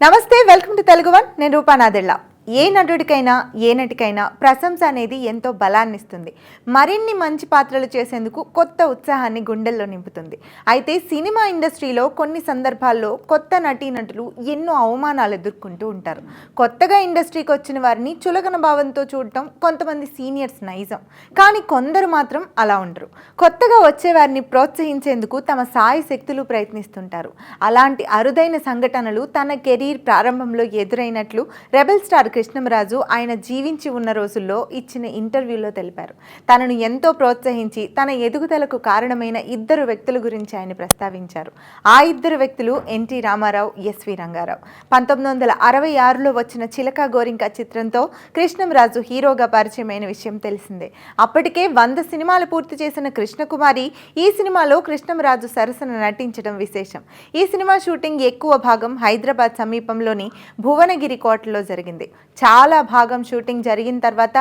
నమస్తే welcome to Telugu one. నేను రూపానాదిళ్ళ ఏ నటుడికైనా ఏ నటికైనా ప్రశంస అనేది ఎంతో బలాన్నిస్తుంది. మరిన్ని మంచి పాత్రలు చేసేందుకు కొత్త ఉత్సాహాన్ని గుండెల్లో నింపుతుంది. అయితే సినిమా ఇండస్ట్రీలో కొన్ని సందర్భాల్లో కొత్త నటీనటులు ఎన్నో అవమానాలు ఎదుర్కొంటూ ఉంటారు. కొత్తగా ఇండస్ట్రీకి వచ్చిన వారిని చులకన భావంతో చూడటం కొంతమంది సీనియర్స్ నైజం. కానీ కొందరు మాత్రం అలా ఉండరు. కొత్తగా వచ్చే వారిని ప్రోత్సహించేందుకు తమ సాయి శక్తులు ప్రయత్నిస్తుంటారు. అలాంటి అరుదైన సంఘటనలు తన కెరీర్ ప్రారంభంలో ఎదురైనట్లు రెబెల్ స్టార్ కృష్ణంరాజు ఆయన జీవించి ఉన్న రోజుల్లో ఇచ్చిన ఇంటర్వ్యూలో తెలిపారు. తనను ఎంతో ప్రోత్సహించి తన ఎదుగుదలకు కారణమైన ఇద్దరు వ్యక్తుల గురించి ఆయన ప్రస్తావించారు. ఆ ఇద్దరు వ్యక్తులు ఎన్టీ రామారావు ఎస్వి రంగారావు. పంతొమ్మిది వందల అరవై ఆరులో వచ్చిన చిలక గోరింక చిత్రంతో కృష్ణంరాజు హీరోగా పరిచయమైన విషయం తెలిసిందే. అప్పటికే వంద సినిమాలు పూర్తి చేసిన కృష్ణకుమారి ఈ సినిమాలో కృష్ణంరాజు సరసన నటించడం విశేషం. ఈ సినిమా షూటింగ్ ఎక్కువ భాగం హైదరాబాద్ సమీపంలోని భువనగిరి కోటలో జరిగింది. చాలా భాగం షూటింగ్ జరిగిన తర్వాత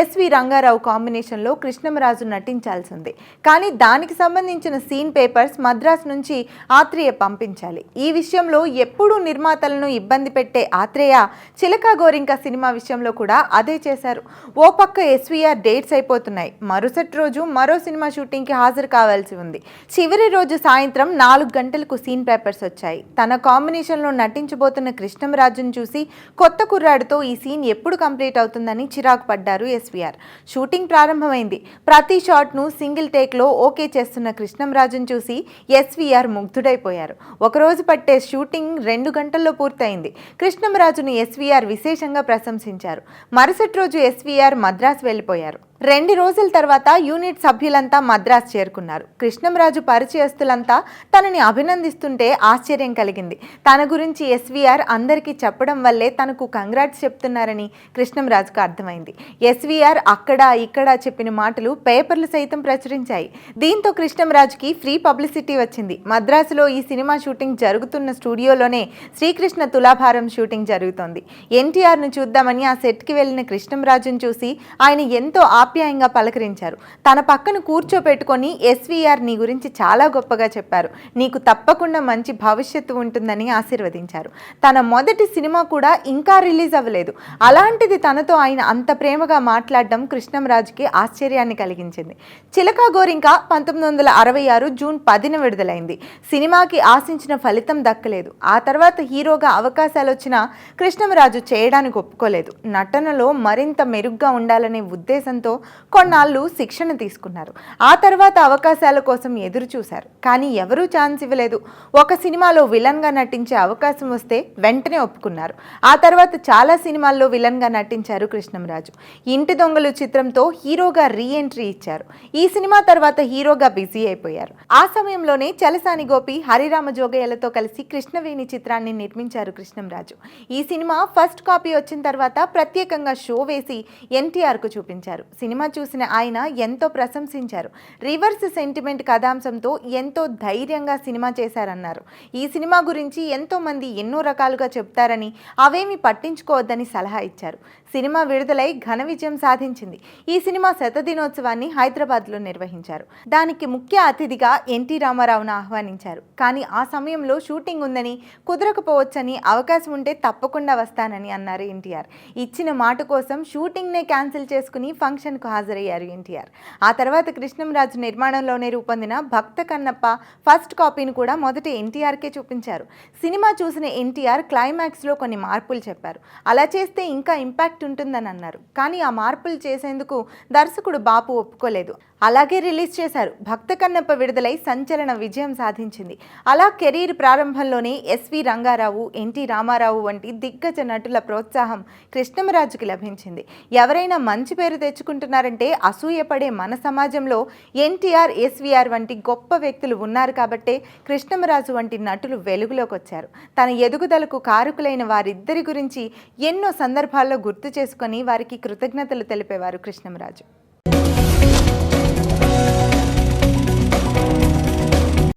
ఎస్వి రంగారావు కాంబినేషన్లో కృష్ణమరాజు నటించాల్సి ఉంది కానీ దానికి సంబంధించిన సీన్ పేపర్స్ మద్రాస్ నుంచి ఆత్రేయ పంపించాలి. ఈ విషయంలో ఎప్పుడూ నిర్మాతలను ఇబ్బంది పెట్టే ఆత్రేయ చిలక గోరింక సినిమా విషయంలో కూడా అదే చేశారు. ఓ పక్క ఎస్వీఆర్ డేట్స్ అయిపోతున్నాయి. మరుసటి రోజు మరో సినిమా షూటింగ్కి హాజరు కావాల్సి ఉంది. చివరి రోజు సాయంత్రం నాలుగు గంటలకు సీన్ పేపర్స్ వచ్చాయి. తన కాంబినేషన్లో నటించబోతున్న కృష్ణమరాజును చూసి కొత్త కుర్రాడితో ఈ సీన్ ఎప్పుడు కంప్లీట్ అవుతుందని చిరాకు పడ్డారు ఎస్వీఆర్. షూటింగ్ ప్రారంభమైంది. ప్రతి షాట్ను సింగిల్ టేక్లో ఓకే చేస్తున్న కృష్ణంరాజును చూసి ఎస్వీఆర్ ముగ్ధుడైపోయారు. ఒకరోజు పట్టే షూటింగ్ రెండు గంటల్లో పూర్తయింది. కృష్ణంరాజును ఎస్వీఆర్ విశేషంగా ప్రశంసించారు. మరుసటి రోజు ఎస్వీఆర్ మద్రాస్ వెళ్ళిపోయారు. రెండు రోజుల తర్వాత యూనిట్ సభ్యులంతా మద్రాస్ చేరుకున్నారు. కృష్ణంరాజు పరిచయస్తులంతా తనని అభినందిస్తుంటే ఆశ్చర్యం కలిగింది. తన గురించి ఎస్వీఆర్ అందరికీ చెప్పడం వల్లే తనకు కంగ్రాట్స్ చెప్తున్నారని కృష్ణంరాజుకు అర్థమైంది. ఎస్వీఆర్ అక్కడ ఇక్కడ చెప్పిన మాటలు పేపర్లు సైతం ప్రచురించాయి. దీంతో కృష్ణంరాజుకి ఫ్రీ పబ్లిసిటీ వచ్చింది. మద్రాసులో ఈ సినిమా షూటింగ్ జరుగుతున్న స్టూడియోలోనే శ్రీకృష్ణ తులాభారం షూటింగ్ జరుగుతోంది. ఎన్టీఆర్ను చూద్దామని ఆ సెట్కి వెళ్ళిన కృష్ణంరాజును చూసి ఆయన ఎంతో ఆప్యాయంగా పలకరించారు. తన పక్కన కూర్చోపెట్టుకొని ఎస్వీఆర్ నీ గురించి చాలా గొప్పగా చెప్పారు. నీకు తప్పకుండా మంచి భవిష్యత్తు ఉంటుందని ఆశీర్వదించారు. తన మొదటి సినిమా కూడా ఇంకా రిలీజ్ అవ్వలేదు. అలాంటిది తనతో ఆయన అంత ప్రేమగా మాట్లాడడం కృష్ణంరాజుకి ఆశ్చర్యాన్ని కలిగించింది. చిలకా గోరింక పంతొమ్మిది వందల అరవై ఆరు జూన్ పదిన విడుదలైంది. సినిమాకి ఆశించిన ఫలితం దక్కలేదు. ఆ తర్వాత హీరోగా అవకాశాలు వచ్చినా కృష్ణంరాజు చేయడానికి ఒప్పుకోలేదు నటనలో మరింత మెరుగ్గా ఉండాలనే ఉద్దేశంతో కొన్నాళ్ళు శిక్షణ తీసుకున్నారు. ఆ తర్వాత అవకాశాల కోసం ఎదురు చూశారు. కానీ ఎవరూ ఛాన్స్ ఇవ్వలేదు. ఒక సినిమాలో విలన్గా నటించే అవకాశం వస్తే వెంటనే ఒప్పుకున్నారు. ఆ తర్వాత చాలా సినిమాల్లో విలన్గా నటించారు కృష్ణంరాజు. ఇంటి దొంగలు చిత్రంతో హీరోగా రీ ఎంట్రీ ఇచ్చారు. ఈ సినిమా తర్వాత హీరోగా బిజీ అయిపోయారు. ఆ సమయంలోనే చలసాని గోపి హరిరామ జోగయ్యలతో కలిసి కృష్ణవేణి చిత్రాన్ని నిర్మించారు కృష్ణంరాజు. ఈ సినిమా ఫస్ట్ కాపీ వచ్చిన తర్వాత ప్రత్యేకంగా షో వేసి ఎన్టీఆర్కు చూపించారు. సినిమా చూసిన ఆయన ఎంతో ప్రశంసించారు. రివర్స్ సెంటిమెంట్ కథాంశంతో ఎంతో ధైర్యంగా సినిమా చేశారన్నారు. ఈ సినిమా గురించి ఎంతో మంది ఎన్నో రకాలుగా చెప్తారని అవేమి పట్టించుకోవద్దని సలహా ఇచ్చారు. సినిమా విడుదలై ఘన విజయం సాధించింది. ఈ సినిమా శతదినోత్సవాన్ని హైదరాబాద్లో నిర్వహించారు. దానికి ముఖ్య అతిథిగా ఎన్టీ రామారావును ఆహ్వానించారు. కానీ ఆ సమయంలో షూటింగ్ ఉందని కుదరకపోవచ్చని అవకాశం ఉంటే తప్పకుండా వస్తానని అన్నారు ఎన్టీఆర్. ఇచ్చిన మాట కోసం షూటింగ్నే క్యాన్సిల్ చేసుకుని ఫంక్షన్ ఫంక్షన్కు హాజరయ్యారు ఎన్టీఆర్. ఆ తర్వాత కృష్ణంరాజు నిర్మాణంలోనే రూపొందిన భక్త కన్నప్ప ఫస్ట్ కాపీని కూడా మొదట ఎన్టీఆర్కే చూపించారు. సినిమా చూసిన ఎన్టీఆర్ క్లైమాక్స్లో కొన్ని మార్పులు చెప్పారు. అలా చేస్తే ఇంకా ఇంపాక్ట్ ఉంటుందని అన్నారు. కానీ ఆ మార్పులు చేసేందుకు దర్శకుడు బాపు ఒప్పుకోలేదు. అలాగే రిలీజ్ చేశారు. భక్త కన్నప్ప విడుదలై సంచలన విజయం సాధించింది. అలా కెరీర్ ప్రారంభంలోనే ఎస్వి రంగారావు ఎన్టీ రామారావు వంటి దిగ్గజ నటుల ప్రోత్సాహం కృష్ణమరాజుకి లభించింది. ఎవరైనా మంచి పేరు తెచ్చుకుంటున్నారంటే అసూయపడే మన సమాజంలో ఎన్టీఆర్ ఎస్వీఆర్ వంటి గొప్ప వ్యక్తులు ఉన్నారు కాబట్టే కృష్ణమరాజు వంటి నటులు వెలుగులోకి వచ్చారు. తన ఎదుగుదలకు కారకులైన వారిద్దరి గురించి ఎన్నో సందర్భాల్లో గుర్తు చేసుకొని వారికి కృతజ్ఞతలు తెలిపేవారు కృష్ణమరాజు.